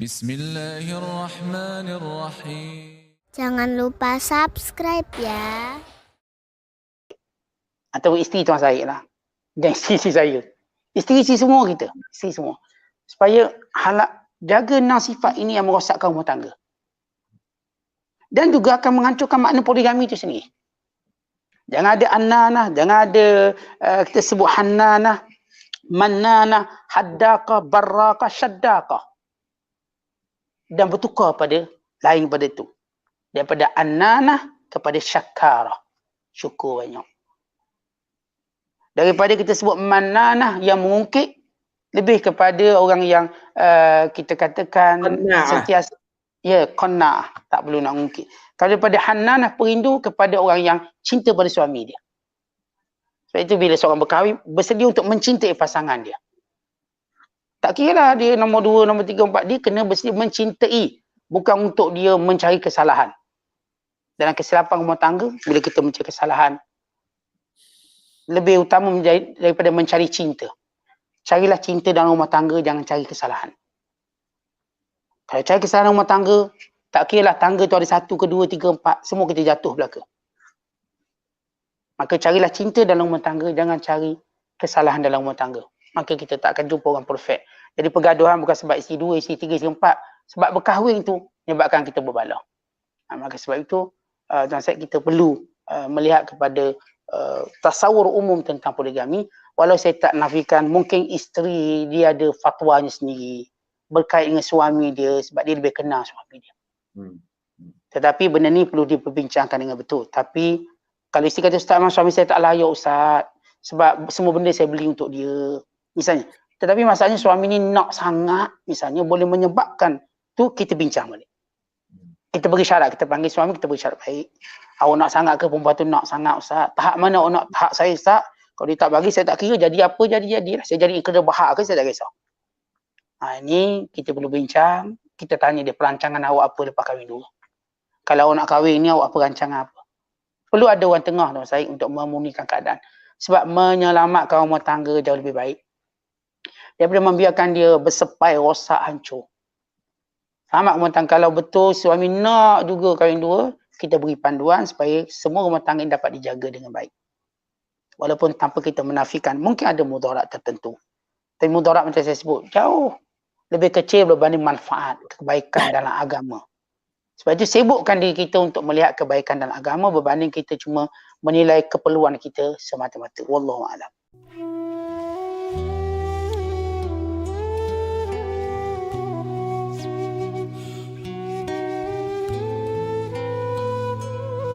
Bismillahirrahmanirrahim. Jangan lupa subscribe ya. Atau isteri tuan saya lah. Dan isteri saya. Isteri-isteri semua kita. Isteri semua. Supaya halak jaga enam sifat ini yang merosakkan rumah tangga. Dan juga akan menghancurkan makna poligami itu sendiri. Jangan ada annanah, jangan ada uh, kita sebut hannanah, mannanah, haddaqah, barraqah, syaddaqah. Dan bertukar pada lain pada itu. Daripada annanah kepada syakarah. Syukur banyak. Daripada kita sebut mannanah yang mengungkit, lebih kepada orang yang uh, kita katakan Qana'ah. sentiasa ya qana'ah tak perlu nak mengungkit kalau daripada hannanah perindu kepada orang yang cinta pada suami dia sebab itu bila seorang berkahwin bersedia untuk mencintai pasangan dia tak kira lah dia nombor dua, nombor tiga, empat dia kena bersedia mencintai bukan untuk dia mencari kesalahan dalam kesilapan rumah tangga bila kita mencari kesalahan lebih utama menjadi, daripada mencari cinta carilah cinta dalam rumah tangga jangan cari kesalahan kalau cari kesalahan rumah tangga, tak kira lah tangga tu ada satu, kedua, tiga, empat. Semua kita jatuh belaka. Maka carilah cinta dalam rumah tangga, jangan cari kesalahan dalam rumah tangga. Maka kita tak akan jumpa orang perfect. Jadi pergaduhan bukan sebab isi dua, isi tiga, isi empat. Sebab berkahwin tu menyebabkan kita berbala. Ha, maka sebab itu, uh, tuan kita perlu uh, melihat kepada uh, tasawur umum tentang poligami. Walau saya tak nafikan, mungkin isteri dia ada fatwanya sendiri berkait dengan suami dia sebab dia lebih kenal suami dia. Hmm. Tetapi benda ni perlu diperbincangkan dengan betul. Tapi kalau isteri kata Ustaz suami saya tak layak Ustaz sebab semua benda saya beli untuk dia. Misalnya. Tetapi masalahnya suami ni nak sangat misalnya boleh menyebabkan tu kita bincang balik. Kita beri syarat, kita panggil suami, kita beri syarat baik. Awak nak sangat ke perempuan tu nak sangat Ustaz? Tahap mana awak nak tahap saya Ustaz? Kalau dia tak bagi saya tak kira jadi apa jadi jadilah. Saya jadi kerja bahak ke saya tak kisah. Ha, ini kita perlu bincang, kita tanya dia perancangan awak apa lepas kahwin dulu. Kalau awak nak kahwin ni awak apa rancangan apa. Perlu ada orang tengah tuan saya untuk memulihkan keadaan. Sebab menyelamatkan rumah tangga jauh lebih baik. Daripada membiarkan dia bersepai, rosak, hancur. Selamat rumah tangga. Kalau betul suami nak juga kahwin dua, kita beri panduan supaya semua rumah tangga ini dapat dijaga dengan baik. Walaupun tanpa kita menafikan, mungkin ada mudarat tertentu. Tapi mudarat macam saya sebut, jauh lebih kecil berbanding manfaat kebaikan dalam agama. Sebab itu sibukkan diri kita untuk melihat kebaikan dalam agama berbanding kita cuma menilai keperluan kita semata-mata. Wallahu a'lam.